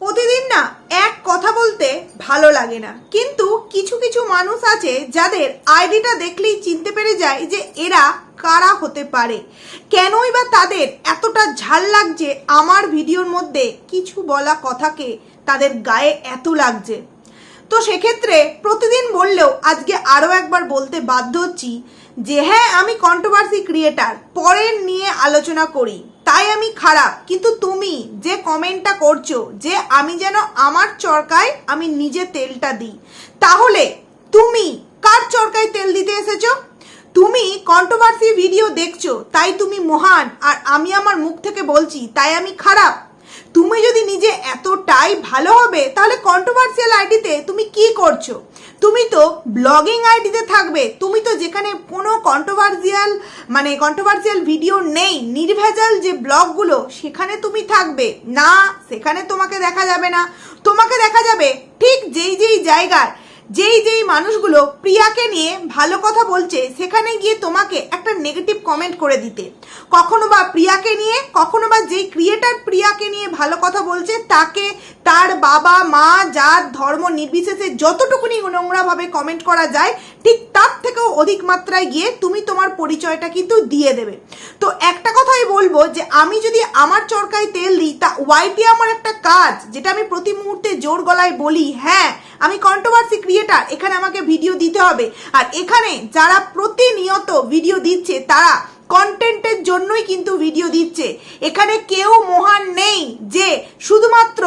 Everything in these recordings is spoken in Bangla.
প্রতিদিন না এক কথা বলতে ভালো লাগে না। কিন্তু কিছু কিছু মানুষ আছে যাদের আইডিটা দেখলেই চিনতে পেরে যায় যে এরা কারা হতে পারে। কেনই বা তাদের এতটা ঝাল লাগছে আমার ভিডিওর মধ্যে কিছু বলা কথাকে তাদের গায়ে এত লাগছে। তো সেক্ষেত্রে প্রতিদিন বললেও আজকে আরও একবার বলতে বাধ্য হচ্ছি যে হ্যাঁ আমি কন্ট্রোভার্সি ক্রিয়েটার পরের নিয়ে আলোচনা করি। তাই আমি খারাপ। কিন্তু তুমি যে কমেন্টটা করছ, যে আমি যেন আমার চরকায় আমি নিজে তেলটা দিই, তাহলে তুমি কার চরকায় তেল দিতে এসেছ? তুমি কন্ট্রোভার্সি ভিডিও দেখছ, তাই তুমি মহান, আর আমি আমার মুখ থেকে বলছি, তাই আমি খারাপ। তুমি যদি নিজে এতটাই ভালো হবে, তাহলে কন্ট্রোভার্সিয়াল আইডিতে তুমি কি করছ? তুমি তো ব্লগিং আইডিতে থাকবে। তুমি তো যেখানে কোনো কন্ট্রোভার্সিয়াল মানে কন্ট্রোভার্সিয়াল ভিডিও নেই, নির্ভেজাল যে ব্লগগুলো, সেখানে তুমি থাকবে। না, সেখানে তোমাকে দেখা যাবে না। তোমাকে দেখা যাবে ঠিক যেই যেই জায়গায়। যেই যেই মানুষগুলো প্রিয়াকে নিয়ে ভালো কথা বলছে, সেখানে গিয়ে তোমাকে একটা নেগেটিভ কমেন্ট করে দিতে। কখনো বা প্রিয়াকে নিয়ে, কখনো বা যেই ক্রিয়েটার প্রিয়াকে নিয়ে ভালো কথা বলছে, তাকে তার বাবা, মা, জাত, ধর্ম, নির্বিশেষে যতটুকুনি নোংরাভাবে কমেন্ট করা যায়, ঠিক তার থেকেও অধিক মাত্রায় গিয়ে তুমি তোমার পরিচয়টা কিন্তু দিয়ে দেবে। তো একটা কথাই বলব যে, আমি যদি আমার চরকায় তেল দিই, তা ওয়াইটি আমার একটা কাজ, যেটা আমি প্রতি মুহূর্তে জোর গলায় বলি হ্যাঁ আমি কন্ট্রোভার্সি ক্রিয়েটার এখানে আমাকে ভিডিও দিতে হবে। আর এখানে যারা প্রতিনিয়ত ভিডিও দিচ্ছে, তারা কন্টেন্টের জন্যই কিন্তু ভিডিও দিচ্ছে। এখানে কেউ মহান নেই যে শুধুমাত্র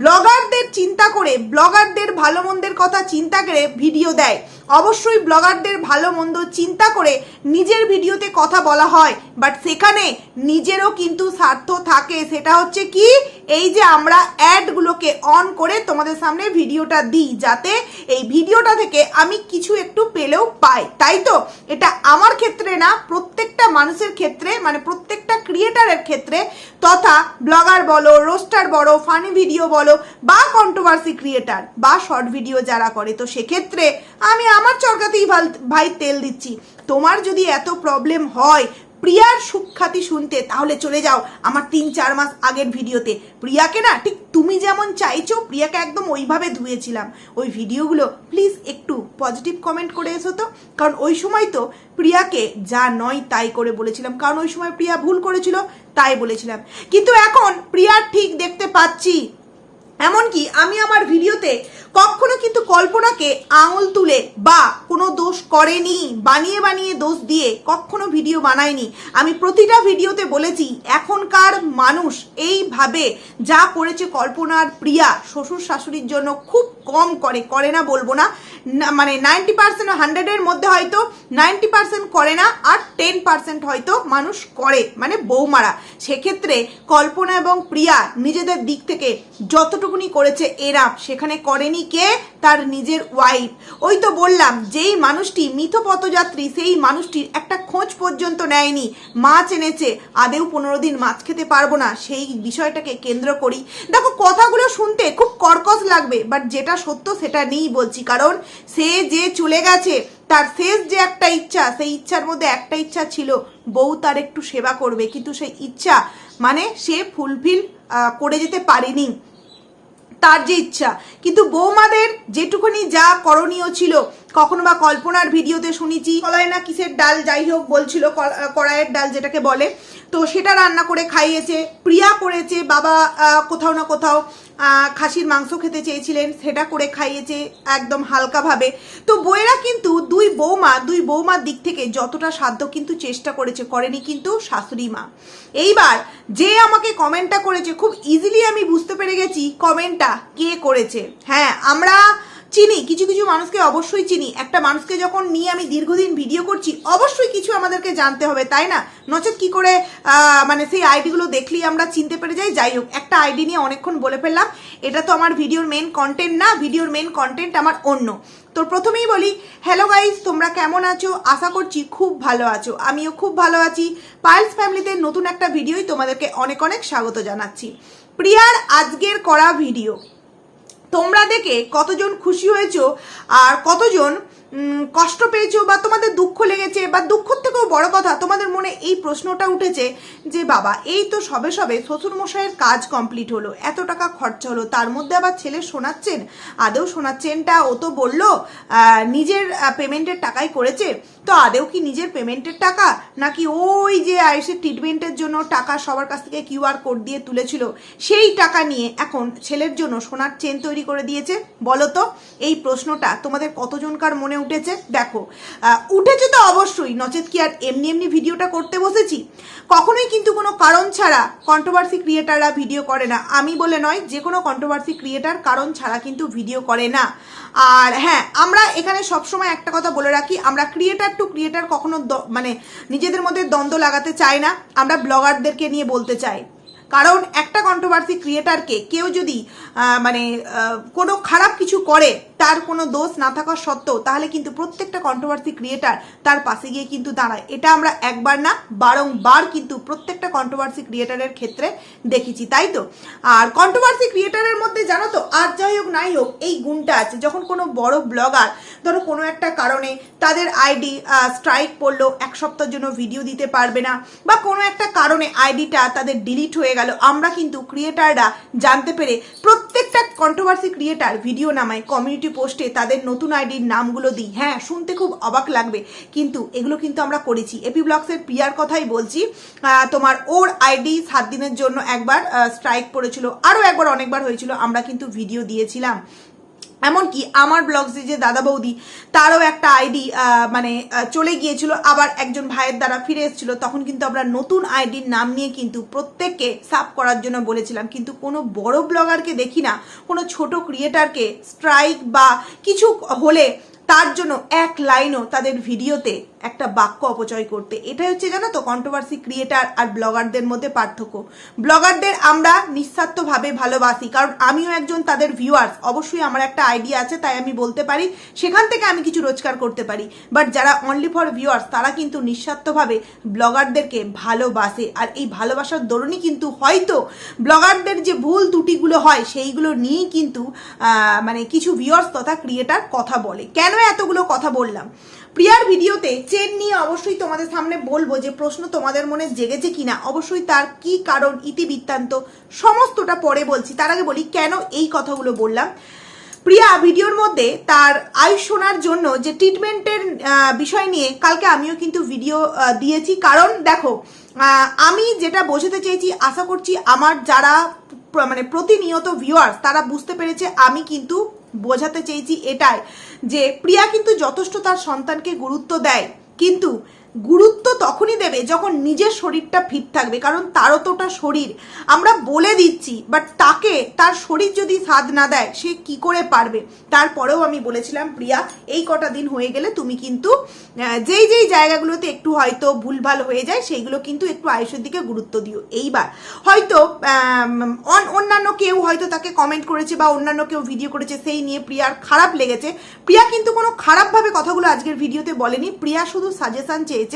ব্লগারদের চিন্তা করে ব্লগারদের ভালো মন্দের কথা চিন্তা করে ভিডিও দেয়। অবশ্যই ব্লগারদের ভালো মন্দ চিন্তা করে নিজের ভিডিওতে কথা বলা হয় বাট সেখানে নিজেরও কিন্তু স্বার্থ থাকে। সেটা হচ্ছে কি? এই যে আমরা অ্যাডগুলোকে অন করে তোমাদের সামনে ভিডিওটা দিই, যাতে এই ভিডিওটা থেকে আমি কিছু একটু পেলেও পাই। তাই তো? এটা আমার ক্ষেত্রে না, প্রত্যেকটা মানুষের ক্ষেত্রে মানে প্রত্যেকটা ক্রিয়েটারের ক্ষেত্রে, তথা ব্লগার বলো রোস্টার বলো ফানি ভিডিও বলো, বা কন্ট্রোভার্সি ক্রিয়েটার বা শর্ট ভিডিও যারা করে, তো সেক্ষেত্রে আমি আমার চরকাতেই ভাই তেল দিচ্ছি। তোমার যদি এত প্রবলেম হয় প্রিয়ার সুখ্যাতি শুনতে, তাহলে চলে যাও আমার তিন, চার মাস আগের ভিডিওতে। প্রিয়াকে না, ঠিক তুমি যেমন চাইছো, প্রিয়াকে একদম ওইভাবে ধুয়েছিলাম। ওই ভিডিওগুলো প্লিজ একটু পজিটিভ কমেন্ট করে এসো তো। কারণ ওই সময় তো প্রিয়াকে যা নয় তাই করে বলেছিলাম। কারণ ওই সময় প্রিয়া ভুল করেছিল, তাই বলেছিলাম। কিন্তু এখন প্রিয়ার ঠিক দেখতে পাচ্ছি। এমনকি আমি আমার ভিডিওতে কখনো কিন্তু কল্পনাকে আঙুল তুলে বা কোনো দোষ করেনি, বানিয়ে বানিয়ে দোষ দিয়ে কখনো ভিডিও বানাইনি আমি প্রতিটা ভিডিওতে বলেছি, এখনকার মানুষ এইভাবে যা করেছে কল্পনার প্রিয়া শ্বশুর শাশুড়ির জন্য খুব কম করে করে না বলব না। মানে নাইনটি পার্সেন্ট হান্ড্রেডের মধ্যে হয়তো নাইনটি পার্সেন্ট করে না আর টেন পার্সেন্ট হয়তো মানুষ করে মানে বৌমারা। সেক্ষেত্রে কল্পনা এবং প্রিয়া নিজেদের দিক থেকে যতটুকুনি করেছে এরা, সেখানে করেনি কে? তার নিজের ওয়াইফ ওই তো বললাম, যেই মানুষটি মিথপথযাত্রী, সেই মানুষটির একটা খোঁজ পর্যন্ত নেয়নি। মাছ এনেছে, আদেও পনেরো দিন মাছ খেতে পারব না, সেই বিষয়টাকে কেন্দ্র করি। দেখো, কথাগুলো শুনতে খুব কর্কশ লাগবে বাট যেটা সত্য সেটা নেই বলছি, কারণ সে যে চলে গেছে, তার শেষ যে একটা ইচ্ছা, সেই ইচ্ছার মধ্যে একটা ইচ্ছা ছিল, বউ তার একটু সেবা করবে, কিন্তু সেই ইচ্ছা মানে সে ফুলফিল করে যেতে পারেনি। তার যে ইচ্ছা। কিন্তু বৌমাদের যেটুকুনি যা করণীয় ছিল কখনো বা কল্পনার ভিডিওতে শুনেছি কলাই না কিসের ডাল, যাই হোক, বলছিল কড়াইয়ের ডাল যেটাকে বলে। তো সেটা রান্না করে খাইয়েছে, প্রিয়া করেছে, বাবা কোথাও না কোথাও খাসির মাংস খেতে চেয়েছিলেন, সেটা করে খাইয়েছে একদম হালকাভাবে। তো বইয়েরা কিন্তু দুই বৌমা, দুই বৌমার দিক থেকে যতটা সাধ্য কিন্তু চেষ্টা করেছে, করেনি কিন্তু শাশুড়ি মা। এইবার যে আমাকে কমেন্টটা করেছে, খুব ইজিলি আমি বুঝতে পেরে গেছি কমেন্টটা কে করেছে। হ্যাঁ আমরা চিনি, কিছু কিছু মানুষকে অবশ্যই চিনি। একটা মানুষকে যখন নিয়ে আমি দীর্ঘদিন ভিডিও করছি, অবশ্যই কিছু আমাদেরকে জানতে হবে, তাই না? নচেত কি করে মানে সেই আইডিগুলো দেখলেই আমরা চিনতে পেরে যাই। যাই হোক, একটা আইডি নিয়ে অনেকক্ষণ বলে ফেললাম। এটা তো আমার ভিডিওর মেন কন্টেন্ট না, ভিডিওর মেন কন্টেন্ট আমার অন্য। তো প্রথমেই বলি হ্যালো গাইস তোমরা কেমন আছো? আশা করছি খুব ভালো আছো। আমিও খুব ভালো আছি। পায়েলস ফ্যামিলিতে নতুন একটা ভিডিওই তোমাদেরকে অনেক অনেক স্বাগত জানাচ্ছি। প্রিয়ার আজকের করা ভিডিও। তোমরা দেখে কতজন খুশি হয়েছো আর কতজন কষ্ট পেয়েছ বা তোমাদের দুঃখ লেগেছে বা দুঃখর থেকেও বড় কথা, তোমাদের মনে এই প্রশ্নটা উঠেছে যে, বাবা, এই তো সবে সবে শ্বশুরমশাইয়ের কাজ কমপ্লিট হলো, এত টাকা খরচা হলো, তার মধ্যে আবার ছেলে শোনাচ্ছেন, আদেও শোনাচ্ছেনটা, ও তো বলল নিজের পেমেন্টের টাকাই করেছে, তো আদেও কি নিজের পেমেন্টের টাকা? নাকি ওই যে আয়ুষের ট্রিটমেন্টের জন্য টাকা সবার কাছ থেকে কিউআর কোড দিয়ে তুলেছিল, সেই টাকা নিয়ে এখন ছেলের জন্য সোনার চেন তৈরি করে দিয়েছে? বলো তো, এই প্রশ্নটা তোমাদের কতজনকার মনে উঠেছে। দেখো উঠেছে তো অবশ্যই। নচেত কি আর এমনি এমনি ভিডিওটা করতে বসেছি? কখনোই কিন্তু কোনো কারণ ছাড়া কন্ট্রোভার্সি ক্রিয়েটাররা ভিডিও করে না। আমি বলে নয়, যে কোনো কন্ট্রোভার্সি ক্রিয়েটার কারণ ছাড়া কিন্তু ভিডিও করে না। আর হ্যাঁ আমরা এখানে সবসময় একটা কথা বলে রাখি, আমরা ক্রিয়েটার টু ক্রিয়েটার কখনো মানে নিজেদের মধ্যে দ্বন্দ্ব লাগাতে চাই না। আমরা ব্লগারদেরকে নিয়ে বলতে চাই। কারণ একটা কন্ট্রোভার্সি ক্রিয়েটারকে কেউ যদি মানে কোনো খারাপ কিছু করে তার কোনো দোষ না থাকা সত্ত্বেও তাহলে কিন্তু প্রত্যেকটা কন্ট্রোভার্সি ক্রিয়েটার তার পাশে গিয়ে কিন্তু দাঁড়ায়। এটা আমরা একবার না, বারংবার কিন্তু প্রত্যেকটা কন্ট্রোভার্সি ক্রিয়েটারের ক্ষেত্রে দেখেছি, তাই তো? আর কন্ট্রোভার্সি ক্রিয়েটারের মধ্যে জানো তো, আর যাই হোক নাই হোক, এই গুণটা আছে। যখন কোনো বড় ব্লগার ধরো কোনো একটা কারণে তাদের আইডি স্ট্রাইক পড়ল, এক সপ্তাহের জন্য ভিডিও দিতে পারবে না, বা কোনো একটা কারণে আইডিটা তাদের ডিলিট হয়ে গেল, আমরা কিন্তু ক্রিয়েটাররা জানতে পেরে প্রত্যেকটা কন্ট্রোভার্সি ক্রিয়েটার ভিডিও নামায় কমিউনিটি পোস্টে তাদের নতুন আইডির নামগুলো দিই হ্যাঁ শুনতে খুব অবাক লাগবে। কিন্তু এগুলো কিন্তু আমরা করেছি। এপি ব্লগসের প্রিয়ার কথাই বলছি তোমার ওর আইডি সাত দিনের জন্য একবার স্ট্রাইক পড়েছিল। আরও একবার অনেকবার হয়েছিল, আমরা কিন্তু ভিডিও দিয়েছিলাম। এমনকি আমার ব্লগসে যে দাদা বৌদি, তারও একটা আইডি মানে চলে গিয়েছিল। আবার একজন ভাইয়ের দ্বারা ফিরে এসেছিল। তখন কিন্তু আমরা নতুন আইডির নাম নিয়ে কিন্তু প্রত্যেককে সাফ করার জন্য বলেছিলাম। কিন্তু কোনো বড় ব্লগারকে দেখি না, কোনো ছোট ক্রিয়েটারকে স্ট্রাইক বা কিছু হলে তার জন্য এক লাইনও তাদের ভিডিওতে একটা বাক্য অপচয় করতে। এটাই হচ্ছে জানো তো কন্ট্রোভার্সি ক্রিয়েটার আর ব্লগারদের মধ্যে পার্থক্য। ব্লগারদের আমরা নিঃস্বার্থভাবে ভালোবাসি, কারণ আমিও একজন তাদের ভিউয়ার্স অবশ্যই আমার একটা আইডিয়া আছে, তাই আমি বলতে পারি, সেখান থেকে আমি কিছু রোজগার করতে পারি। বাট যারা অনলি ফর ভিউয়ার্স তারা কিন্তু নিঃস্বার্থভাবে ব্লগারদেরকে ভালোবাসে। আর এই ভালোবাসার দরুনই কিন্তু হয়তো ব্লগারদের যে ভুল ত্রুটিগুলো হয়, সেইগুলো নিয়েই কিন্তু মানে কিছু ভিউয়ার্স তথা ক্রিয়েটার কথা বলে। কেন এতগুলো কথা বললাম? প্রিয়ার ভিডিওতে চেন নিয়ে অবশ্যই তোমাদের সামনে বলব যে প্রশ্ন তোমাদের মনে জেগেছে কিনা, অবশ্যই তার কি কারণ ইতিবৃত্তান্ত, সমস্তটা পরে বলছি। তার আগে বলি কেন এই কথাগুলো বললাম। প্রিয়া ভিডিওর মধ্যে তার আয়ুষ শোনার জন্য যে ট্রিটমেন্টের বিষয় নিয়ে কালকে আমিও কিন্তু ভিডিও দিয়েছি। কারণ দেখো আমি যেটা বোঝাতে চেয়েছি, আশা করছি আমার যারা মানে প্রতিনিয়ত ভিউয়ার্স তারা বুঝতে পেরেছে আমি কিন্তু বোঝাতে চেয়েছি এটাই যে প্রিয়া কিন্তু যথেষ্ট তার সন্তানকে গুরুত্ব দেয়। কিন্তু গুরুত্ব তখনই দেবে যখন নিজের শরীরটা ফিট থাকবে, কারণ তারও তো ওটা শরীর। আমরা বলে দিচ্ছি বাট তাকে, তার শরীর যদি সাধ না দেয়, সে কি করে পারবে? তারপরেও আমি বলেছিলাম, প্রিয়া, এই কটা দিন হয়ে গেলে তুমি কিন্তু যেই যেই জায়গাগুলোতে একটু হয়তো ভুলভাল হয়ে যায়, সেইগুলো কিন্তু একটু আয়ুষের দিকে গুরুত্ব দিও। এইবার, হয়তো অন- অন্যান্য কেউ হয়তো তাকে কমেন্ট করেছে বা অন্যান্য কেউ ভিডিও করেছে, সেই নিয়ে প্রিয়ার খারাপ লেগেছে। প্রিয়া কিন্তু কোনো খারাপভাবে কথাগুলো আজকের ভিডিওতে বলেনি। প্রিয়া শুধু সাজেশান চেয়েছে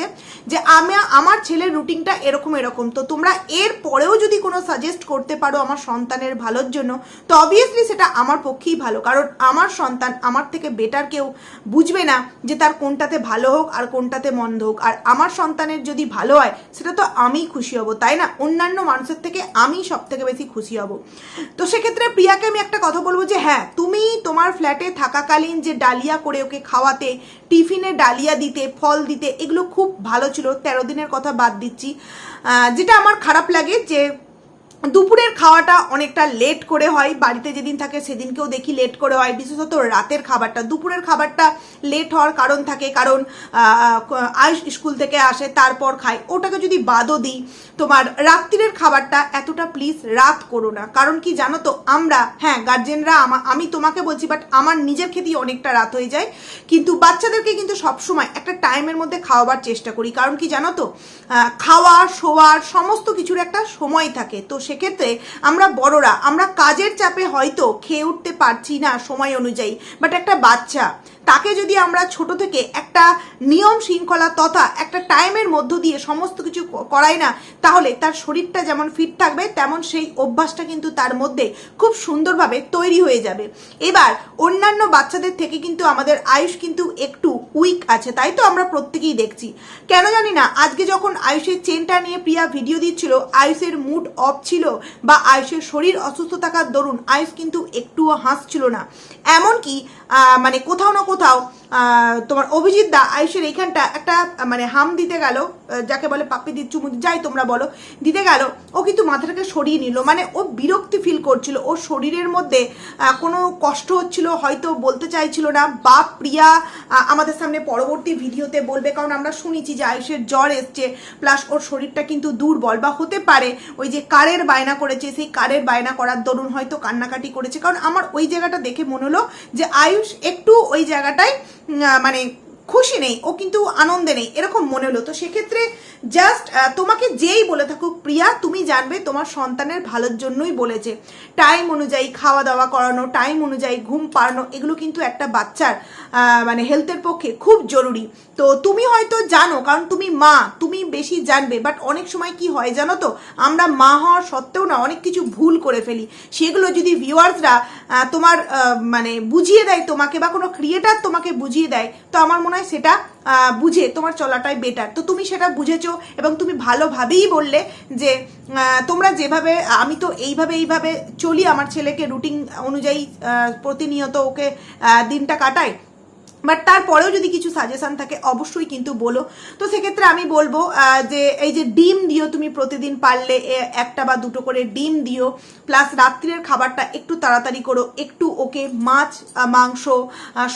যে আমি, আমার ছেলের রুটিনটা এরকম এরকম। তো তোমরা এর পরেও যদি কোনো সাজেস্ট করতে পারো আমার সন্তানের ভালোর জন্য, তো অবভিয়াসলি সেটা আমার পক্ষেই ভালো। কারণ আমার সন্তান আমার থেকে বেটার কেউ বুঝবে না যে তার কোনটাতে ভালো হোক আর কোনটাতে মন্দ হোক। আর আমার সন্তানের যদি ভালো হয়, সেটা তো আমিই খুশি হব, তাই না? অন্যান্য মানুষের থেকে আমি সব থেকে বেশি খুশি হব। তো সেক্ষেত্রে প্রিয়াকে আমি একটা কথা বলব যে হ্যাঁ তুমি তোমার ফ্ল্যাটে থাকাকালীন যে ডালিয়া করে ওকে খাওয়াতে, টিফিনে ডালিয়া দিতে, ফল দিতে, এগুলো খুব ভালো ছিল তেরো দিনের কথা বাদ দিচ্ছি। যেটা আমার খারাপ লাগে যে দুপুরের খাওয়াটা অনেকটা লেট করে হয়। বাড়িতে যেদিন থাকে সেদিনকেও দেখি লেট করে হয়। বিশেষত রাতের খাবারটা, দুপুরের খাবারটা লেট হওয়ার কারণ থাকে। কারণ আয়ুষ স্কুল থেকে আসে, তারপর খায়। ওটাকে যদি বাদও দিই, তোমার রাত্রিরের খাবারটা এতটা প্লিজ রাত করো না। কারণ কি জানো তো, আমরা হ্যাঁ গার্জেনরা আমি তোমাকে বলছি বাট আমার নিজের খেতেই অনেকটা রাত হয়ে যায়। কিন্তু বাচ্চাদেরকে কিন্তু সবসময় একটা টাইমের মধ্যে খাওয়াবার চেষ্টা করি। কারণ কি জানো তো খাওয়া, শোয়ার সমস্ত কিছুর একটা সময় থাকে। তো সেক্ষেত্রে আমরা বড়রা, আমরা কাজের চাপে হয়তো খেয়ে উঠতে পারছি না সময় অনুযায়ী। বাট একটা বাচ্চা তাকে যদি আমরা ছোট থেকে একটা নিয়ম শৃঙ্খলা তথা একটা টাইমের মধ্য দিয়ে সমস্ত কিছু করাই না, তাহলে তার শরীরটা যেমন ফিট থাকবে, তেমন সেই অভ্যাসটা কিন্তু তার মধ্যে খুব সুন্দরভাবে তৈরি হয়ে যাবে। এবার অন্যান্য বাচ্চাদের থেকে কিন্তু আমাদের আয়ুষ কিন্তু একটু উইক আছে, তাই তো আমরা প্রত্যেকেই দেখছি। কেন জানি না, আজকে যখন আয়ুষের চেনটা নিয়ে প্রিয়া ভিডিও দিচ্ছিল, আয়ুষের মুড অফ ছিল বা আয়ুষের শরীর অসুস্থ থাকার দরুন আয়ুষ কিন্তু একটুও হাসছিল না। এমনকি মানে কোথাও না কোথাও তোমার অভিজিৎ দা আয়ুষের এইখানটা একটা মানে হাম দিতে গেল যাকে বলে পাপ্পি দি চুমু, যাই তোমরা বলো, দিতে গেল, ও কিন্তু মাথাটাকে সরিয়ে নিল মানে ও বিরক্তি ফিল করছিল, ওর শরীরের মধ্যে কোনো কষ্ট হচ্ছিল, হয়তো বলতে চাইছিল না, বা প্রিয়া আমাদের সামনে পরবর্তী ভিডিওতে বলবে, কারণ আমরা শুনেছি যে আয়ুষের জ্বর এসছে প্লাস ওর শরীরটা কিন্তু দুর্বল, বা হতে পারে, ওই যে কারের বায়না করেছে, সেই কারের বায়না করার দরুন হয়তো কান্নাকাটি করেছে, কারণ আমার ওই জায়গাটা দেখে মনে হলো যে আয়ুষ একটু ওই জায়গাটায় মানে খুশি নেই, ও কিন্তু আনন্দে নেই, এরকম মনে হলো। তো সেক্ষেত্রে জাস্ট তোমাকে যেই বলে থাকুক, প্রিয়া, তুমি জানবে তোমার সন্তানের ভালোর জন্যই বলেছে। টাইম অনুযায়ী খাওয়া দাওয়া করানো টাইম অনুযায়ী ঘুম পাড়ানো, এগুলো কিন্তু একটা বাচ্চার মানে হেলথের পক্ষে খুব জরুরি। তো তুমি হয়তো জানো, কারণ তুমি মা, তুমি বেশি জানবে বাট অনেক সময় কি হয় জানো তো, আমরা মা হওয়ার সত্ত্বেও না অনেক কিছু ভুল করে ফেলি। সেগুলো যদি ভিউয়ার্সরা তোমার মানে বুঝিয়ে দেয় তোমাকে বা কোনো ক্রিয়েটার তোমাকে বুঝিয়ে দেয়, তো আমার মনে হয় সেটা বুঝে তোমার চলাটাই বেটার তো তুমি সেটা বুঝেছ এবং তুমি ভালোভাবেই বললে যে তোমরা যেভাবে, আমি তো এইভাবে এইভাবে চলি, আমার ছেলেকে রুটিন অনুযায়ী প্রতিনিয়ত ওকে দিনটা কাটাই। বাট তারপরেও যদি কিছু সাজেশন থাকে, অবশ্যই কিন্তু বলো। তো সেক্ষেত্রে আমি বলব যে এই যে ডিম দিও তুমি প্রতিদিন পারলে একটা বা দুটো করে ডিম দিও। প্লাস রাত্রের খাবারটা একটু তাড়াতাড়ি করো, একটু ওকে মাছ মাংস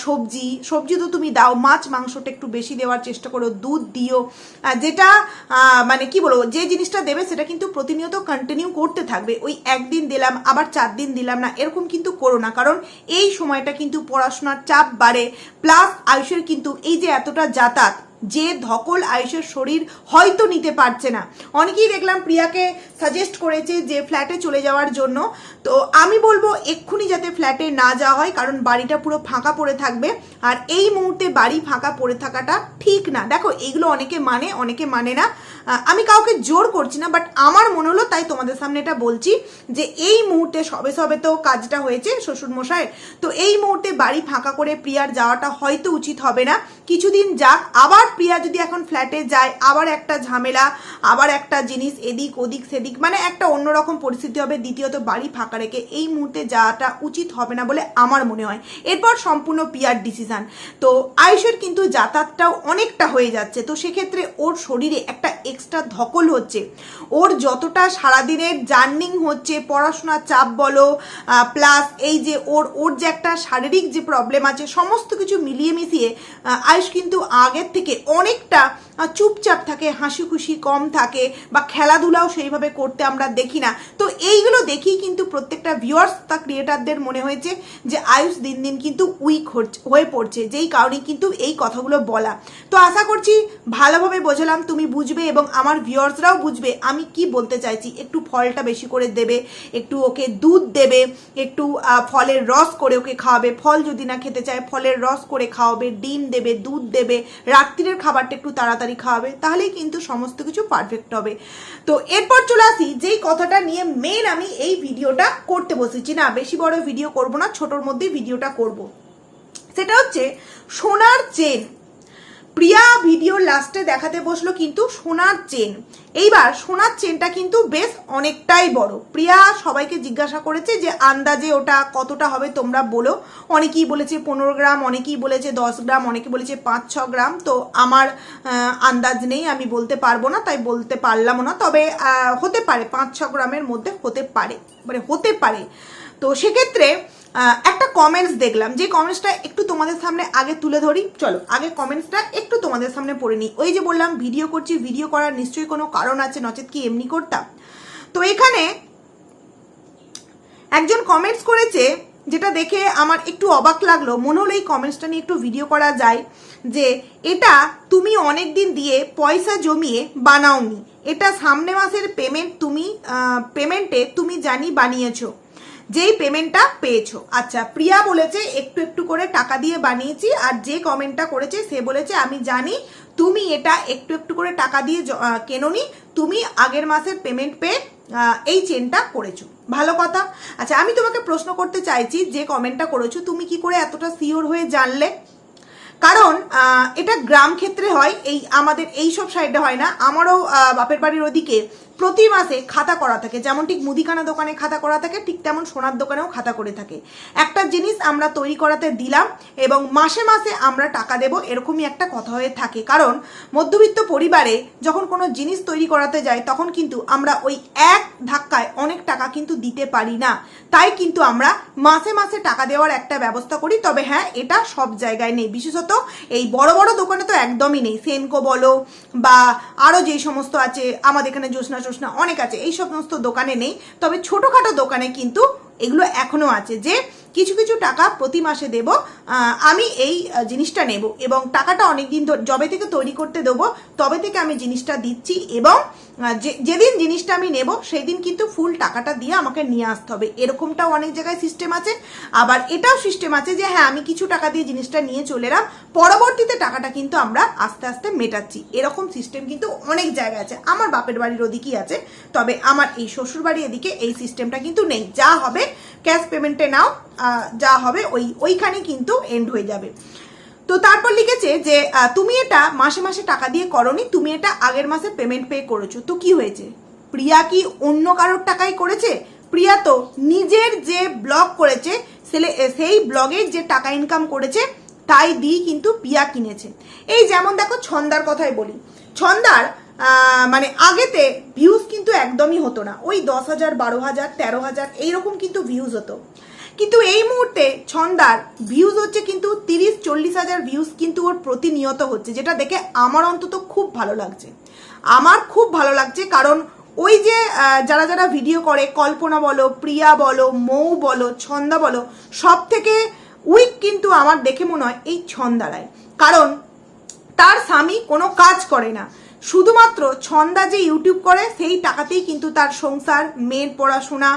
সবজি সবজি তো তুমি দাও, মাছ, মাংসটা একটু বেশি দেওয়ার চেষ্টা করো, দুধ দিও। যেটা মানে কি বলব, যে জিনিসটা দেবে সেটা কিন্তু প্রতিনিয়ত কন্টিনিউ করতে থাকবে। ওই একদিন দিলাম, আবার চার দিন দিলাম না, এরকম কিন্তু করো না। কারণ এই সময়টা কিন্তু পড়াশোনার চাপ বাড়ে। প্লাস আয়ুষের কিন্তু এই যে এতটা যাতায়াত যে ধকল আয়ুষের শরীর হয়তো নিতে পারছে না। অনেকেই দেখলাম প্রিয়াকে সাজেস্ট করেছে যে ফ্ল্যাটে চলে যাওয়ার জন্য। তো আমি বলব এক্ষুনি যাতে ফ্ল্যাটে না যাওয়া হয়, কারণ বাড়িটা পুরো ফাঁকা পড়ে থাকবে। আর এই মুহূর্তে বাড়ি ফাঁকা পড়ে থাকাটা ঠিক না। দেখো, এগুলো অনেকে মানে অনেকে মানে না। আমি কাউকে জোর করছি না বাট আমার মনে হলো, তাই তোমাদের সামনে এটা বলছি যে এই মুহূর্তে সবে সবে তো কাজটা হয়েছে শ্বশুর মশাই তো এই মুহূর্তে বাড়ি ফাঁকা করে প্রিয়ার যাওয়াটা হয়তো উচিত হবে না। কিছুদিন যাক, আবার প্রিয়া যদি এখন ফ্ল্যাটে যায়, আবার একটা ঝামেলা, আবার একটা জিনিস এদিক ওদিক সেদিক মানে একটা অন্যরকম পরিস্থিতি হবে, দ্বিতীয়ত বাড়ি ফাঁকা রেখে এই মুহূর্তে যাওয়াটা উচিত হবে না বলে আমার মনে হয়। এরপর সম্পূর্ণ পিয়ার ডিসিশান তো আয়ুষের কিন্তু যাতায়াতটাও অনেকটা হয়ে যাচ্ছে, তো সেক্ষেত্রে ওর শরীরে একটা এক্সট্রা ধকল হচ্ছে। ওর যতটা সারাদিনের জার্নিং হচ্ছে, পড়াশোনার চাপ বলো প্লাস এই যে ওর ওর যে একটা শারীরিক যে প্রবলেম আছে, সমস্ত কিছু মিলিয়ে মিশিয়ে আয়ুষ কিন্তু আগের থেকে অনেকটা চুপচাপ থাকে হাসি খুশি কম থাকে বা খেলাধুলাও সেইভাবে করতে আমরা দেখি না। তো এইগুলো দেখেই কিন্তু প্রত্যেকটা ভিউয়ার্স তা ক্রিয়েটারদের মনে হয়েছে যে আয়ুষ দিন দিন কিন্তু উইক হয়ে পড়ছে, যেই কারণে কিন্তু এই কথাগুলো বলা। তো আশা করছি ভালোভাবে বোঝালাম, তুমি বুঝবে এবং আমার ভিউয়ার্সরাও বুঝবে আমি কি বলতে চাইছি। একটু ফলটা বেশি করে দেবে, একটু ওকে দুধ দেবে, একটু ফলের রস করে ওকে খাওয়াবে। ফল যদি না খেতে চায়, ফলের রস করে খাওয়াবে, ডিম দেবে, দুধ দেবে রাত্রিরের খাবারটা একটু তাড়াতাড়ি খাওয়াবে, তাহলেই কিন্তু সমস্ত কিছু পারফেক্ট হবে। তো এরপর চলে আসি, যেই কথাটা নিয়ে মেন আমি এই ভিডিওটা করতে বসেছি। না, বেশি বড় ভিডিও করব না, ছোটোর মধ্যেই ভিডিওটা করব। সেটা হচ্ছে সোনার চেন প্রিয়া ভিডিওর লাস্টে দেখাতে বসল কিন্তু সোনার চেন এইবার সোনার চেনটা কিন্তু বেশ অনেকটাই বড়। প্রিয়া সবাইকে জিজ্ঞাসা করেছে যে আন্দাজে ওটা কতটা হবে তোমরা বলো। অনেকেই বলেছে পনেরো গ্রাম, অনেকেই বলেছে দশ গ্রাম, অনেকে বলেছে পাঁচ, ছ গ্রাম। তো আমার আন্দাজ নেই, আমি বলতে পারব না, তাই বলতে পারলামও না। তবে হতে পারে, পাঁচ, ছ গ্রামের মধ্যে হতে পারে মানে হতে পারে। তো সেক্ষেত্রে একটা কমেন্টস দেখলাম। যে কমেন্টসটা একটু তোমাদের সামনে আগে তুলে ধরি। চলো, আগে কমেন্টসটা একটু তোমাদের সামনে পড়ে নিই। ওই যে বললাম ভিডিও করছি ভিডিও করার নিশ্চয়ই কোনো কারণ আছে, নচেত কি এমনি করতাম? তো এখানে একজন কমেন্টস করেছে, যেটা দেখে আমার একটু অবাক লাগল। মনে হলো এই কমেন্টসটা নিয়ে একটু ভিডিও করা যায়, যে এটা তুমি অনেক দিন দিয়ে পয়সা জমিয়ে বানাওনি। এটা সামনে মাসের পেমেন্ট তুমি পেমেন্টে তুমি জানি বানিয়েছো। যেই পেমেন্টটা পেয়েছ। আচ্ছা প্রিয়া বলেছে একটু একটু করে টাকা দিয়ে বানিয়েছি আর যে কমেন্টটা করেছে সে বলেছে, আমি জানি তুমি এটা একটু একটু করে টাকা দিয়ে কেননি। তুমি আগের মাসের পেমেন্ট পেয়ে এই চেনটা করেছ। ভালো কথা। আচ্ছা আমি তোমাকে প্রশ্ন করতে চাইছি, যে কমেন্টটা করেছ, তুমি কি করে এতটা সিওর হয়ে জানলে? কারণ এটা গ্রাম ক্ষেত্রে হয়, এই আমাদের এই সব সাইডে হয় না। আমারও বাপের বাড়ির ওদিকে প্রতি মাসে খাতা করা থাকে। যেমন ঠিক মুদিখানা দোকানে খাতা করা থাকে, ঠিক তেমন সোনার দোকানেও খাতা করে থাকে। একটা জিনিস আমরা তৈরি করাতে দিলাম এবং মাসে মাসে আমরা টাকা দেব এরকমই একটা কথা হয়ে থাকে। কারণ মধ্যবিত্ত পরিবারে যখন কোনো জিনিস তৈরি করাতে যায়, তখন কিন্তু আমরা ওই এক ধাক্কায় অনেক টাকা কিন্তু দিতে পারি না। তাই কিন্তু আমরা মাসে মাসে টাকা দেওয়ার একটা ব্যবস্থা করি। তবে হ্যাঁ এটা সব জায়গায় নেই। বিশেষত এই বড় বড় দোকানে তো একদমই নেই। সেনকো বলো বা আরও যেই সমস্ত আছে, আমাদের এখানে জোসনা টোসনা অনেক আছে, এই সমস্ত দোকানে নেই। তবে ছোটোখাটো দোকানে কিন্তু এগুলো এখনও আছে যে কিছু কিছু টাকা প্রতি মাসে দেব আমি এই জিনিসটা নেব এবং টাকাটা অনেক দিন যবে থেকে তৈরি করতে দেবো, তবে থেকে আমি জিনিসটা দিচ্ছি এবং যেদিন জিনিসটা আমি নেব সেই দিন কিন্তু ফুল টাকাটা দিয়ে আমাকে নিয়ে আসতে হবে। এরকমটাও অনেক জায়গায় সিস্টেম আছে। আবার এটাও সিস্টেম আছে যে হ্যাঁ আমি কিছু টাকা দিয়ে জিনিসটা নিয়ে চলে এলাম, পরবর্তীতে টাকাটা কিন্তু আমরা আস্তে আস্তে মেটাচ্ছি। এরকম সিস্টেম কিন্তু অনেক জায়গায় আছে। আমার বাপের বাড়ির ওদিকেই আছে, তবে আমার এই শ্বশুর বাড়ির এদিকে এই সিস্টেমটা কিন্তু নেই। যা হবে ক্যাশ পেমেন্টে নাও যা হবে ওই ওইখানে কিন্তু এন্ড হয়ে যাবে। তো তারপর লিখেছে যে তুমি এটা মাসে মাসে টাকা দিয়ে করনি, তুমি এটা আগের মাসে পেমেন্ট পে করেছ। তো কি হয়েছে? প্রিয়া কি অন্য কারোর টাকাই করেছে? প্রিয়া তো নিজের যে ব্লগ করেছে, সেলে- সেই ব্লগের যে টাকা ইনকাম করেছে, তাই দিয়ে কিন্তু প্রিয়া কিনেছে। এই যেমন দেখো ছন্দার কথাই বলি। ছন্দার মানে আগেতে ভিউজ কিন্তু একদমই হতো না। ওই দশ হাজার, বারো হাজার, তেরো হাজার, এইরকম কিন্তু ভিউজ হতো। কিন্তু এই মুহূর্তে ছন্দার ভিউজ হচ্ছে কিন্তু তিরিশ, চল্লিশ হাজার ভিউজ কিন্তু ওর প্রতিনিয়ত হচ্ছে, যেটা দেখে আমার অন্তত খুব ভালো লাগছে। আমার খুব ভালো লাগছে কারণ ওই যে যারা যারা ভিডিও করে, কল্পনা বলো, প্রিয়া বলো, মৌ বলো, ছন্দা বলো সব থেকে উইক কিন্তু আমার দেখে মনে হয় এই ছন্দারায় কারণ তার স্বামী কোনো কাজ করে না। শুধুমাত্র ছন্দা যে ইউটিউব করে, সেই টাকাতেই কিন্তু তার সংসার, মেয়ের পড়াশোনা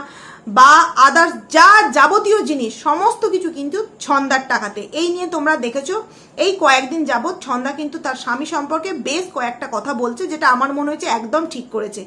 বা আদার্স যা যাবতীয় জিনিস, সমস্ত কিছু কিন্তু ছন্দার টাকাতে। এই নিয়ে তোমরা দেখেছ, এই কয়েকদিন যাবৎ ছন্দা কিন্তু তার স্বামী সম্পর্কে বেশ কয়েকটা কথা বলছে, যেটা আমার মনে হয়েছে একদম ঠিক করেছে।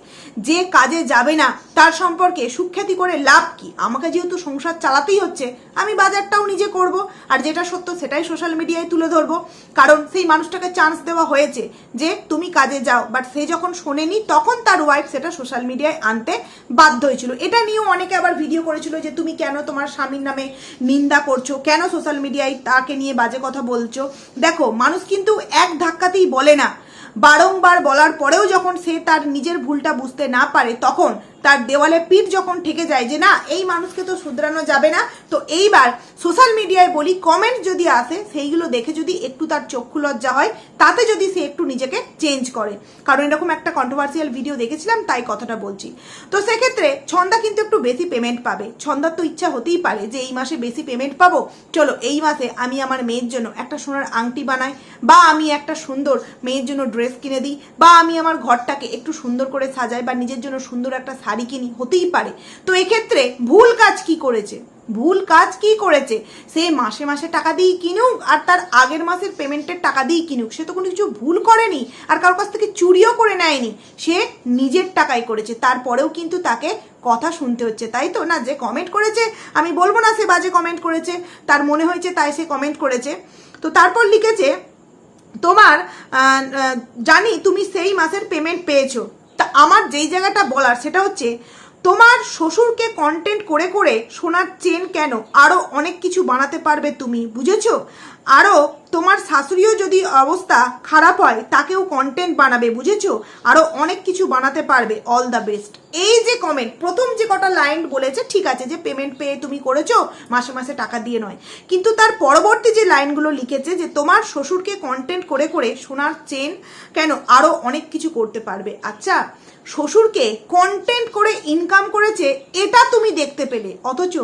যে কাজে যাবে না, তার সম্পর্কে সুখ্যাতি করে লাভ কি? আমাকে যেহেতু সংসার চালাতেই হচ্ছে, আমি বাজারটাও নিজে করব, আর যেটা সত্য সেটাই সোশ্যাল মিডিয়ায় তুলে ধরবো। কারণ সেই মানুষটাকে চান্স দেওয়া হয়েছে যে তুমি কাজে যাও বাট সে যখন শোনেনি, তখন তার ওয়াইফ সেটা সোশ্যাল মিডিয়ায় আনতে বাধ্য হয়েছিল। এটা নিয়েও অনেকে আবার ভিডিও করেছিল যে তুমি কেন তোমার স্বামীর নামে নিন্দা করছ? কেন সোশ্যাল মিডিয়ায় তাকে নিয়ে বাজে কথা বলছো? দেখো, মানুষ কিন্তু এক ধাক্কাতেই বলে না। বারংবার বলার পরেও যখন সে তার নিজের ভুলটা বুঝতে না পারে, তখন তার দেওয়ালে পিঠ যখন ঠেকে যায় যে না, এই মানুষকে তো শুধরানো যাবে না, তো এইবার সোশ্যাল মিডিয়ায় বলি কমেন্ট যদি আসে, সেইগুলো দেখে যদি একটু তার চক্ষু লজ্জা হয়, তাতে যদি সে একটু নিজেকে চেঞ্জ করে। কারণ এরকম একটা কন্ট্রোভার্সিয়াল ভিডিও দেখেছিলাম, তাই কথাটা বলছি। তো সেক্ষেত্রে ছন্দা কিন্তু একটু বেশি পেমেন্ট পাবে। ছন্দার তো ইচ্ছা হতেই পারে যে, এই মাসে বেশি পেমেন্ট পাবো। চলো, এই মাসে আমি আমার মেয়ের জন্য একটা সোনার আংটি বানাই, বা আমি একটা সুন্দর মেয়ের জন্য ড্রেস কিনে দিই, বা আমি আমার ঘরটাকে একটু সুন্দর করে সাজাই, বা নিজের জন্য সুন্দর একটা শাড়ি কিনি হতেই পারে। তো এক্ষেত্রে ভুল কাজ কি করেছে? ভুল কাজ কি করেছে? সে মাসে মাসে টাকা দিয়ে কিনুক আর তার আগের মাসের পেমেন্টের টাকা দিয়ে কিনুক। সে তো কোনো কিছু ভুল করেনি আর কারোর কাছ থেকে চুরিও করে নেয়নি। সে নিজের টাকায় করেছে। তারপরেও কিন্তু তাকে কথা শুনতে হচ্ছে, তাই তো? না, যে কমেন্ট করেছে, আমি বলব না সে বাজে কমেন্ট করেছে। তার মনে হয়েছে তাই সে কমেন্ট করেছে। তো তারপর লিখেছে, তোমার জানি তুমি সেই মাসের পেমেন্ট পেয়েছ। তা আমার যেই জায়গাটা বলার সেটা হচ্ছে তোমার শ্বশুরকে কন্টেন্ট করে করে সোনার চেন কেন? আরও অনেক কিছু বানাতে পারবে তুমি, বুঝেছ? আরও তোমার শাশুড়িও যদি অবস্থা খারাপ হয়, তাকেও কন্টেন্ট বানাবে, বুঝেছ? আরও অনেক কিছু বানাতে পারবে অল দ্য বেস্ট এই যে কমেন্ট প্রথম যে কটা লাইন বলেছে, ঠিক আছে, যে পেমেন্ট পেয়ে তুমি করেছ, মাসে মাসে টাকা দিয়ে নয়। কিন্তু তার পরবর্তী যে লাইনগুলো লিখেছে, যে তোমার শ্বশুরকে কন্টেন্ট করে করে সোনার চেন কেন আরও অনেক কিছু করতে পারবে। আচ্ছা শ্বশুরকে কন্টেন্ট করে ইনকাম করেছে, এটা তুমি দেখতে পেলে। অথচ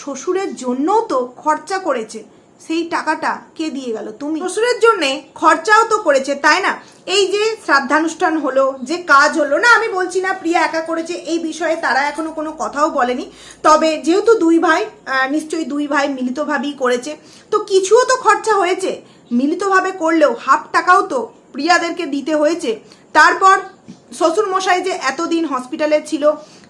শ্বশুরের জন্যও তো খরচা করেছে। সেই টাকাটা কে দিয়ে গেল? তুমি। শ্বশুরের জন্যে খরচাও তো করেছে, তাই না? এই যে শ্রাদ্ধানুষ্ঠান হলো, যে কাজ হলো, না, আমি বলছি না প্রিয়া একা করেছে, এই বিষয়ে তারা এখনও কোনো কথাও বলেনি। তবে যেহেতু দুই ভাই নিশ্চয়ই দুই ভাই মিলিতভাবেই করেছে, তো কিছুও তো খরচা হয়েছে। মিলিতভাবে করলেও হাফ টাকাও তো প্রিয়াদেরকে দিতে হয়েছে। তারপর শ্বশুর মশাই যে এতদিন হসপিটালে ছিল,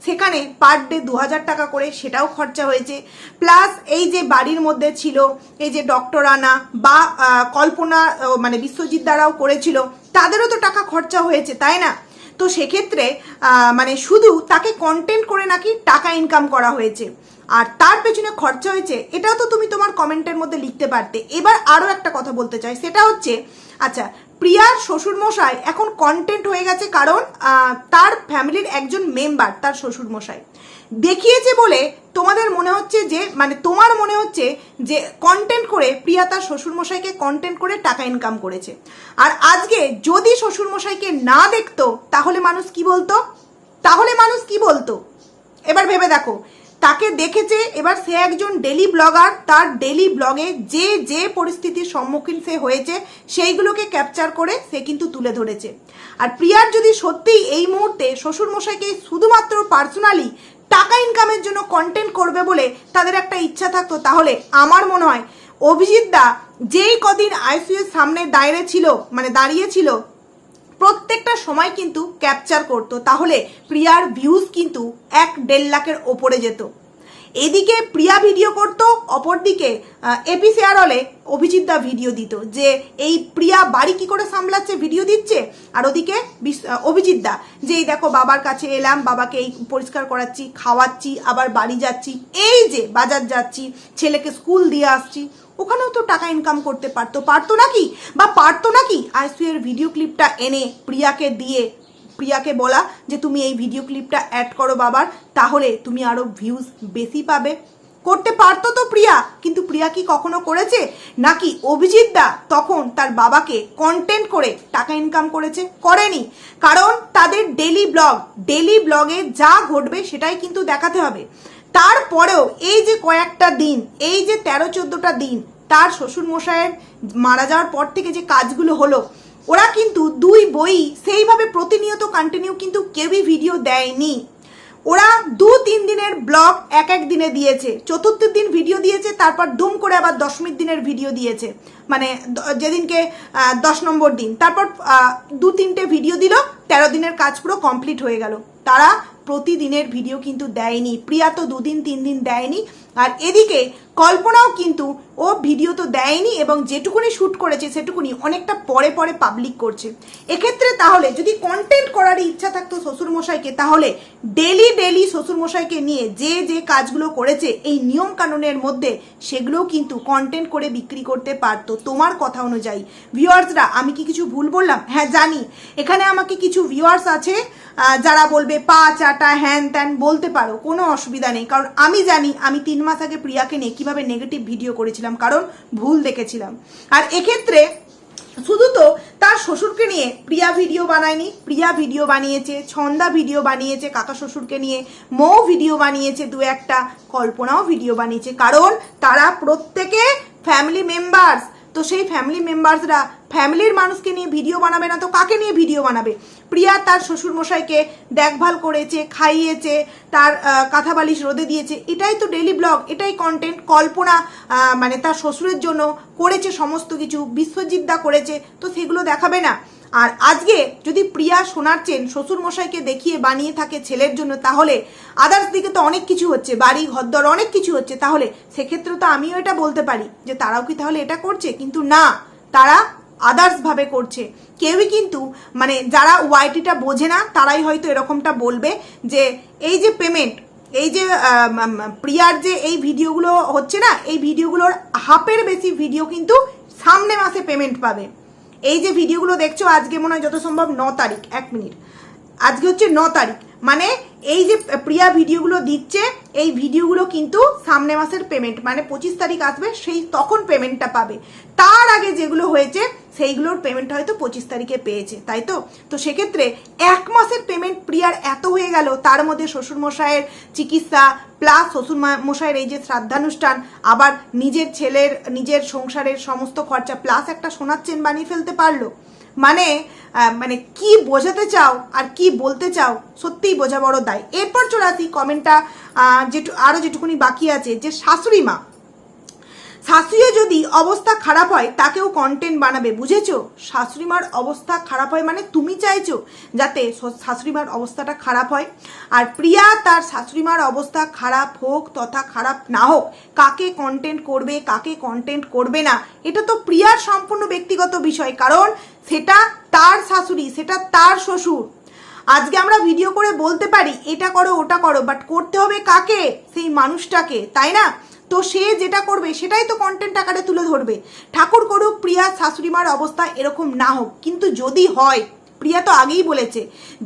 সেখানে পার ডে দু হাজার টাকা করে সেটাও খরচা হয়েছে। প্লাস এই যে বাড়ির মধ্যে ছিল, এই যে ডক্টর আনা বা কল্পনা মানে বিশ্বজিৎ দ্বারাও করেছিল, তাদেরও তো টাকা খরচা হয়েছে, তাই না? তো সেক্ষেত্রে মানে শুধু তাকে কন্টেন্ট করে নাকি টাকা ইনকাম করা হয়েছে। আর তার পেছনে খরচা হয়েছে, এটাও তো তুমি তোমার কমেন্টের মধ্যে লিখতে পারতে। এবার আরও একটা কথা বলতে চাই, সেটা হচ্ছে আচ্ছা প্রিয়ার শ্বশুরমশাই এখন কন্টেন্ট হয়ে গেছে কারণ তার ফ্যামিলির একজন মেম্বার তার শ্বশুরমশাই। দেখিয়েছে বলে তোমাদের মনে হচ্ছে যে মানে তোমার মনে হচ্ছে যে কন্টেন্ট করে প্রিয়া তার শ্বশুরমশাইকে কন্টেন্ট করে টাকা ইনকাম করেছে। আর আজকে যদি শ্বশুরমশাইকে না দেখতো, তাহলে মানুষ কি বলতো? তাহলে মানুষ কি বলতো? এবার ভেবে দেখো তাকে দেখেছে, এবার সে একজন ডেলি ব্লগার তার ডেলি ব্লগে যে যে পরিস্থিতির সম্মুখীন সে হয়েছে, সেইগুলোকে ক্যাপচার করে সে কিন্তু তুলে ধরেছে। আর প্রিয়ার যদি সত্যিই এই মুহূর্তে শ্বশুরমশাইকে শুধুমাত্র পার্সোনালি টাকা ইনকামের জন্য কন্টেন্ট করবে বলে তাদের একটা ইচ্ছা থাকতো, তাহলে আমার মনে হয় অভিজিৎ দা যেই কদিন আইসিইউর সামনে দাঁড়িয়ে ছিল মানে দাঁড়িয়েছিল প্রত্যেকটা সময় কিন্তু ক্যাপচার করতো। তাহলে প্রিয়ার ভিউজ কিন্তু এক দেড় লাখের ওপরে যেত। এদিকে প্রিয়া ভিডিও করতো, অপরদিকে এপি শেয়ার অভিজিৎ দা ভিডিও দিত যে, এই প্রিয়া বাড়ি কি করে সামলাচ্ছে ভিডিও দিচ্ছে? আর ওদিকে অভিজিৎ দা যে, এই দেখো, বাবার কাছে এলাম, বাবাকে এই পরিষ্কার করাচ্ছি, খাওয়াচ্ছি, আবার বাড়ি যাচ্ছি, এই যে, বাজার যাচ্ছি, ছেলেকে স্কুল দিয়ে আসছি। ওখানেও তো টাকা ইনকাম করতে পারতো। পারতো নাকি? বা পারতো নাকি? আইসিউ এর ভিডিও ক্লিপটা এনে প্রিয়াকে দিয়ে, প্রিয়াকে বলা যে, তুমি এই ভিডিও ক্লিপটা অ্যাড করো বাবার, তাহলে তুমি আরও ভিউজ বেশি পাবে। করতে পারতো তো প্রিয়া, কিন্তু প্রিয়া কি কখনো করেছে? নাকি অভিজিৎ দা তখন তার বাবাকে কন্টেন্ট করে টাকা ইনকাম করেছে? করেনি। কারণ তাদের ডেলি ব্লগ ডেলি ব্লগে যা ঘটবে সেটাই কিন্তু দেখাতে হবে। তারপরেও এই যে কয়েকটা দিন, এই যে তেরো চোদ্দটা দিন, তার শ্বশুর মশাইয়ের মারা যাওয়ার পর থেকে যে কাজগুলো হলো, ওরা কিন্তু দুই বই সেইভাবে প্রতিনিয়ত কন্টিনিউ কিন্তু কেউই ভিডিও দেয়নি। ওরা দু তিন দিনের ব্লগ এক এক দিনে দিয়েছে, চতুর্থ দিন ভিডিও দিয়েছে, তারপর দুম করে আবার দশমীর দিনের ভিডিও দিয়েছে। মানে যেদিনকে দশ নম্বর দিন, তারপর দু তিনটে ভিডিও দিল, তেরো দিনের কাজ পুরো কমপ্লিট হয়ে গেল। তারা প্রতিদিনের ভিডিও কিন্তু দেয়নি। প্রিয়া তো দুদিন তিন দিন দেয়নি। আর এদিকে কল্পনাও কিন্তু ও ভিডিও তো দেয়নি এবং যেটুকুনি শ্যুট করেছে সেটুকুনি অনেকটা পরে পরে পাবলিক করছে। এক্ষেত্রে তাহলে যদি কন্টেন্ট করার ইচ্ছা থাকতো শ্বশুরমশাইকে, তাহলে ডেলি ডেলি শ্বশুরমশাইকে নিয়ে যে যে কাজগুলো করেছে, এই নিয়ম কানুনের মধ্যে সেগুলোও কিন্তু কন্টেন্ট করে বিক্রি করতে পারতো তোমার কথা অনুযায়ী। ভিউয়ার্সরা আমি কি কিছু ভুল বললাম? হ্যাঁ জানি। এখানে আমাকে কিছু ভিউয়ার্স আছে যারা বলবে, পা চাটা হ্যান ত্যান, বলতে পারো, কোনো অসুবিধা নেই। কারণ আমি জানি, আমি তিন মাস আগে প্রিয়াকে নিয়ে কীভাবে নেগেটিভ ভিডিও করেছিলাম, কারণ ভুল দেখেছিলাম। আর এক্ষেত্রে শুধু তো তার শ্বশুরকে নিয়ে প্রিয়া ভিডিও বানায়নি, প্রিয়া ভিডিও বানিয়েছে, ছন্দা ভিডিও বানিয়েছে, কাকা শ্বশুরকে নিয়ে, মৌ ভিডিও বানিয়েছে, দু একটা, কল্পনাও ভিডিও বানিয়েছে, কারণ তারা প্রত্যেকে ফ্যামিলি মেম্বার্স তো সেই ফ্যামিলি মেম্বার্সরা ফ্যামিলির মানুষকে নিয়ে ভিডিও বানাবে না, তো কাকে নিয়ে ভিডিও বানাবে? প্রিয়া তার শ্বশুরমশাইকে দেখভাল করেছে, খাইয়েছে, তার কাঁথা বালিশ রোদে দিয়েছে। এটাই তো ডেলি ব্লগ এটাই কন্টেন্ট কল্পনা মানে তার শ্বশুরের জন্য করেছে সমস্ত কিছু, বিশ্বজিৎ দা করেছে, তো সেগুলো দেখাবে না। আর আজকে যদি প্রিয়া সোনার চেন শ্বশুর মশাইকে দেখিয়ে বানিয়ে থাকে ছেলের জন্য, তাহলে আদার্স দিকে তো অনেক কিছু হচ্ছে, বাড়ি, ঘরদর অনেক কিছু হচ্ছে, তাহলে সেক্ষেত্রে তো আমিও এটা বলতে পারি যে তারাও কি তাহলে এটা করছে? কিন্তু না, তারা আদার্স ভাবে করছে। কেউই কিন্তু মানে যারা ওয়াইটিটা বোঝে না, তারাই হয়তো এরকমটা বলবে যে এই যে পেমেন্ট এই যে প্রিয়ার যে এই ভিডিওগুলো হচ্ছে না, এই ভিডিওগুলোর হাফের বেশি ভিডিও কিন্তু সামনে মাসে পেমেন্ট পাবে। এই যে ভিডিওগুলো দেখছ আজকে মনে হয় যত সম্ভব ন তারিখ এক মিনিট। আজকে হচ্ছে ন তারিখ। মানে এই যে প্রিয়া ভিডিওগুলো দিচ্ছে, এই ভিডিওগুলো কিন্তু সামনে মাসের পেমেন্ট মানে পঁচিশ তারিখ আসবে, সেই তখন পেমেন্টটা পাবে। তার আগে যেগুলো হয়েছে, সেইগুলোর পেমেন্ট হয়তো পঁচিশ তারিখে পেয়েছে, তাই তো? তো সেক্ষেত্রে এক মাসের পেমেন্ট প্রিয়ার এত হয়ে গেল, তার মধ্যে শ্বশুরমশাইয়ের চিকিৎসা প্লাস শ্বশুর মশাইয়ের এই যে শ্রাদ্ধানুষ্ঠান, আবার নিজের ছেলের, নিজের সংসারের সমস্ত খরচা প্লাস একটা সোনার চেন বানিয়ে ফেলতে পারল। মানে মানে কি বোঝাতে চাও আর কি বলতে চাও, সত্যিই বোঝা বড় দায়। এরপর চলে আসি কমেন্টটা যেটু আরও যেটুকুনি বাকি আছে, যে শাশুড়ি মা। শাশুড়িও যদি অবস্থা খারাপ হয়, তাকেও কন্টেন্ট বানাবে, বুঝেছ? শাশুড়িমার অবস্থা খারাপ হয় মানে তুমি চাইছো যাতে শাশুড়িমার অবস্থাটা খারাপ হয়। আর প্রিয়া তার শাশুড়িমার অবস্থা খারাপ হোক তথা খারাপ না হোক, কাকে কন্টেন্ট করবে, কাকে কন্টেন্ট করবে না, এটা তো প্রিয়ার সম্পূর্ণ ব্যক্তিগত বিষয়। কারণ সেটা তার শাশুড়ি, সেটা তার শ্বশুর। আজকে আমরা ভিডিও করে বলতে পারি, এটা করো, ওটা করো বাট করতে হবে কাকে? সেই মানুষটাকে, তাই না? তো সে যেটা করবে, সেটাই তো কন্টেন্ট আকারে তুলে ধরবে। ঠাকুর করুক, প্রিয়া, শাশুড়িমার অবস্থা এরকম না হোক। কিন্তু যদি হয় প্রিয়া তো আগেই বলেছে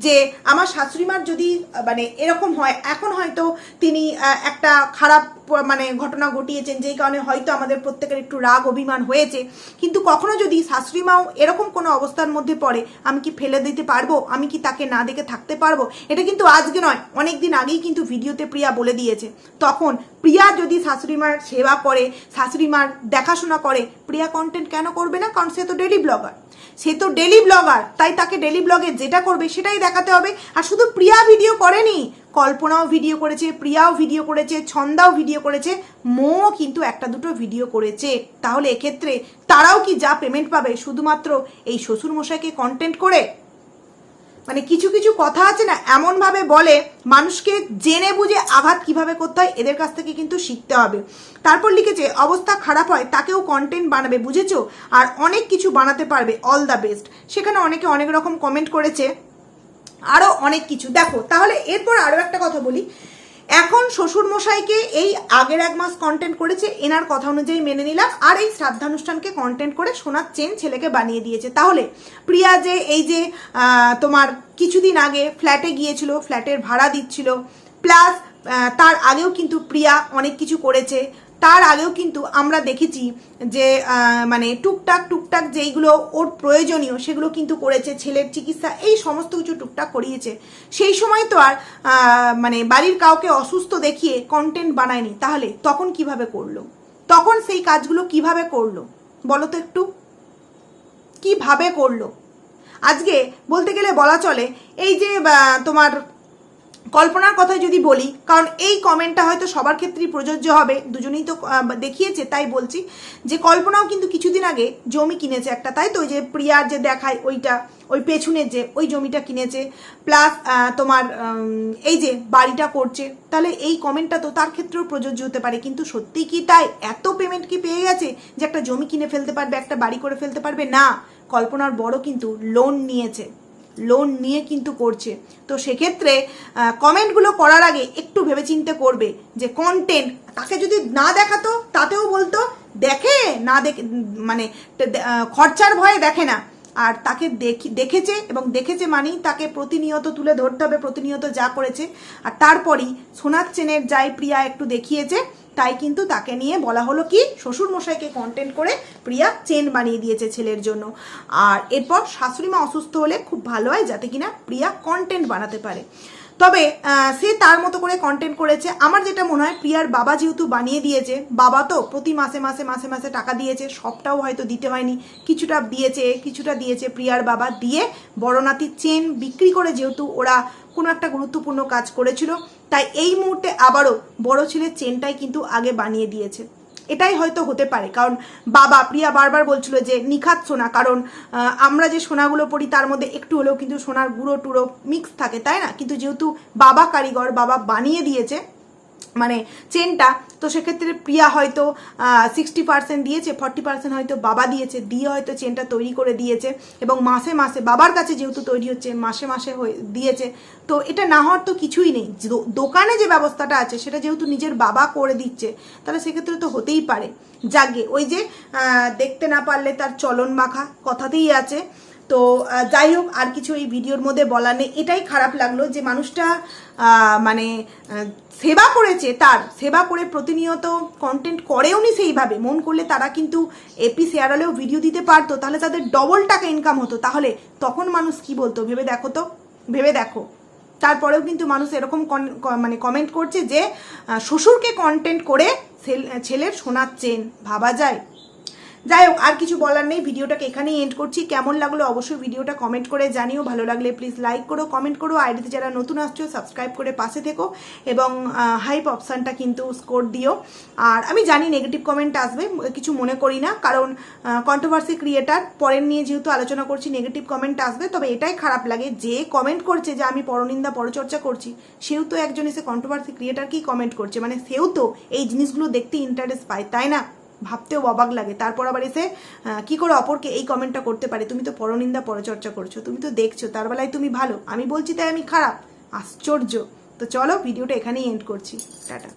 যে আমার শাশুড়িমার যদি মানে এরকম হয়, এখন হয়তো তিনি একটা খারাপ মানে ঘটনা ঘটিয়েছেন, যেই কারণে হয়তো আমাদের প্রত্যেকের একটু রাগ, অভিমান হয়েছে। কিন্তু কখনো যদি শাশুড়িমাও এরকম কোনো অবস্থার মধ্যে পড়ে, আমি কি ফেলে দিতে পারব? আমি কি তাকে না দেখে থাকতে পারব? এটা কিন্তু আজকে নয় অনেক দিন আগেই কিন্তু ভিডিওতে প্রিয়া বলে দিয়েছে। তখন প্রিয়া যদি শাশুড়িমার সেবা করে, শাশুড়িমার দেখাশোনা করে, প্রিয়া কন্টেন্ট কেন করবে না? কারণ সে তো ডেলি ব্লগার সে তো ডেলি ব্লগার তাই তাকে ডেলি ব্লগে যেটা করবে সেটাই দেখাতে হবে। আর শুধু প্রিয়া ভিডিও করেনি, কল্পনাও ভিডিও করেছে, প্রিয়াও ভিডিও করেছে, ছন্দাও ভিডিও করেছে মো কিন্তু একটা দুটো ভিডিও করেছে। তাহলে এক্ষেত্রে তারাও কি যা পেমেন্ট পাবে? শুধুমাত্র এই শ্বশুরমশাইকে কন্টেন্ট করে? মানে কিছু কিছু কথা আছে না, এমনভাবে বলে মানুষকে জেনে বুঝে আঘাত কীভাবে করতে হয়, এদের কাছ থেকে কিন্তু শিখতে হবে। তারপর লিখেছে, অবস্থা খারাপ হয়, তাকেও কন্টেন্ট বানাবে, বুঝেছ? আর অনেক কিছু বানাতে পারবে অল দ্য বেস্ট সেখানে অনেকে অনেক রকম কমেন্ট করেছে আরও অনেক কিছু। দেখো, তাহলে এরপর আরও একটা কথা বলি। এখন শ্বশুর মশাইকে এই আগের এক মাস কন্টেন্ট করেছে, এনার কথা অনুযায়ী মেনে নিলাম, আর এই শ্রাদ্ধানুষ্ঠানকে কন্টেন্ট করে সোনার চেন ছেলেকে বানিয়ে দিয়েছে। তাহলে প্রিয়া যে এই যে তোমার কিছুদিন আগে ফ্ল্যাটে গিয়েছিল ফ্ল্যাটের ভাড়া দিচ্ছিল প্লাস তার আগেও কিন্তু প্রিয়া অনেক কিছু করেছে তার আগেও কিন্তু আমরা দেখেছি যে মানে টুকটাক টুকটাক যেইগুলো ওর প্রয়োজনীয় সেগুলো কিন্তু করেছে, ছেলের চিকিৎসা, এই সমস্ত কিছু টুকটাক করিয়েছে। সেই সময় তো আর মানে বাড়ির কাউকে অসুস্থ দেখিয়ে কন্টেন্ট বানায়নি। তাহলে তখন কীভাবে করল? তখন সেই কাজগুলো কীভাবে করল? বলো তো একটু। কীভাবে করল? আজকে বলতে গেলে বলা চলে, এই যে তোমার কল্পনার কথা যদি বলি, কারণ এই কমেন্টটা হয়তো সবার ক্ষেত্রেই প্রযোজ্য হবে, দুজনেই তো দেখিয়েছে, তাই বলছি যে কল্পনাও কিন্তু কিছুদিন আগে জমি কিনেছে একটা, তাই তো? ওই যে প্রিয়ার যে দেখায় ওইটা, ওই পেছনের যে, ওই জমিটা কিনেছে প্লাস তোমার এই যে বাড়িটা করছে, তাহলে এই কমেন্টটা তো তার ক্ষেত্রেও প্রযোজ্য হতে পারে। কিন্তু সত্যি কি তাই? এত পেমেন্ট কি পেয়ে গেছে যে একটা জমি কিনে ফেলতে পারবে, একটা বাড়ি করে ফেলতে পারবে? না, কল্পনার বড় কিন্তু লোন নিয়েছে। লোন নিয়ে কিন্তু করছে। তো সেক্ষেত্রে কমেন্টগুলো করার আগে একটু ভেবেচিন্তে করবে যে কন্টেন্ট তাকে যদি না দেখাতো, তাতেও বলতো, দেখে না দেখে মানে খরচার ভয়ে দেখে না। আর তাকে দেখি, দেখেছে এবং দেখেছে মানেই তাকে প্রতিনিয়ত তুলে ধরতে হবে, প্রতিনিয়ত যা করেছে। আর তারপরই সোনার চেনের যাই প্রিয়া একটু দেখিয়েছে। তাই কিন্তু তাকে নিয়ে বলা হলো কি শ্বশুর মশাইকে কন্টেন্ট করে প্রিয়া চেন বানিয়ে দিয়েছে ছেলের জন্য। আর এরপর শাশুড়ি মা অসুস্থ হলে খুব ভালো হয় যাতে কিনা প্রিয়া কন্টেন্ট বানাতে পারে। তবে সে তার মতো করে কন্টেন্ট করেছে। আমার যেটা মনে হয়, প্রিয়ার বাবা যেহেতু বানিয়ে দিয়েছে, বাবা তো প্রতি মাসে মাসে মাসে মাসে টাকা দিয়েছে, সবটাও হয়তো দিতে হয়নি কিছুটা দিয়েছে কিছুটা দিয়েছে প্রিয়ার বাবা দিয়ে বড় নাতির চেন বিক্রি করে যেহেতু ওরা কোনো একটা গুরুত্বপূর্ণ কাজ করেছিল, তাই এই মুহূর্তে আবারও বড় ছেলের চেনটাই কিন্তু আগে বানিয়ে দিয়েছে। এটাই হয়তো হতে পারে। কারণ বাবা প্রিয়া বারবার বলছিল যে, নিখাত সোনা, কারণ আমরা যে সোনাগুলো পড়ি তার মধ্যে একটু হলেও কিন্তু সোনার গুঁড়ো টুড়ো মিক্স থাকে, তাই না? কিন্তু যেহেতু বাবা কারিগর, বাবা বানিয়ে দিয়েছে মানে চেনটা, তো সেক্ষেত্রে প্রিয়া হয়তো সিক্সটি পার্সেন্ট দিয়েছে ফর্টি পার্সেন্ট হয়তো বাবা দিয়েছে, দিয়ে হয়তো চেনটা তৈরি করে দিয়েছে, এবং মাসে মাসে বাবার কাছে যেহেতু তৈরি হচ্ছে, মাসে মাসে দিয়েছে, তো এটা না হওয়ার তো কিছুই নেই। দোকানে যে ব্যবস্থাটা আছে, সেটা যেহেতু নিজের বাবা করে দিচ্ছে, তাহলে সেক্ষেত্রে তো হতেই পারে। জাগে ওই যে দেখতে না পারলে তার চলন মাখা কথাতেই আছে তো যাই হোক, আর কিছু এই ভিডিওর মধ্যে বলার নেই। এটাই খারাপ লাগল যে মানুষটা মানে সেবা করেছে তার, সেবা করে প্রতিনিয়ত কন্টেন্ট করেও নি সেইভাবে। মন করলে তারা কিন্তু এপি শেয়ারালেও ভিডিও দিতে পারতো, তাহলে তাদের ডবল টাকা ইনকাম হতো। তাহলে তখন মানুষ কি বলতো? ভেবে দেখো তো, ভেবে দেখো। তারপরেও কিন্তু মানুষ এরকম মানে কমেন্ট করছে যে শ্বশুরকে কন্টেন্ট করে ছেল- ছেলের শোনাচ্ছেন ভাবা যায়। যাই হোক, আর কিছু বলার নেই। ভিডিওটাকে এখানেই এন্ড করছি। কেমন লাগল অবশ্যই ভিডিওটা কমেন্ট করে জানিও। ভালো লাগলে প্লিজ লাইক করো কমেন্ট করো। আইডিতে যারা নতুন আসছো সাবস্ক্রাইব করে পাশে থেকো এবং হাইপ অপশানটা কিন্তু স্কোর দিও। আর আমি জানি নেগেটিভ কমেন্ট আসবে, কিছু মনে করি না, কারণ কন্ট্রোভার্সি ক্রিয়েটার পরের নিয়ে যেহেতু আলোচনা করছি নেগেটিভ কমেন্ট আসবে, তবে এটাই খারাপ লাগে। যে কমেন্ট করছে যে আমি পরনিন্দা পরচর্চা করছি, সেও তো একজন এসে কন্ট্রোভার্সি ক্রিয়েটারকেই কমেন্ট করছে। মানে সেও তো এই জিনিসগুলো দেখতে ইন্টারেস্ট পায়, তাই না? ভাবতেও অবাক লাগে। তারপর আবার এসে কি করে অপরকে এই কমেন্টটা করতে পারে? তুমি তো পরনিন্দা, পরচর্চা করছ। তুমি তো দেখছ, তার বেলায় তুমি ভালো। আমি বলছি তাই আমি খারাপ। আশ্চর্য। তো চলো ভিডিওটা এখানেই এন্ড করছি। টাটা।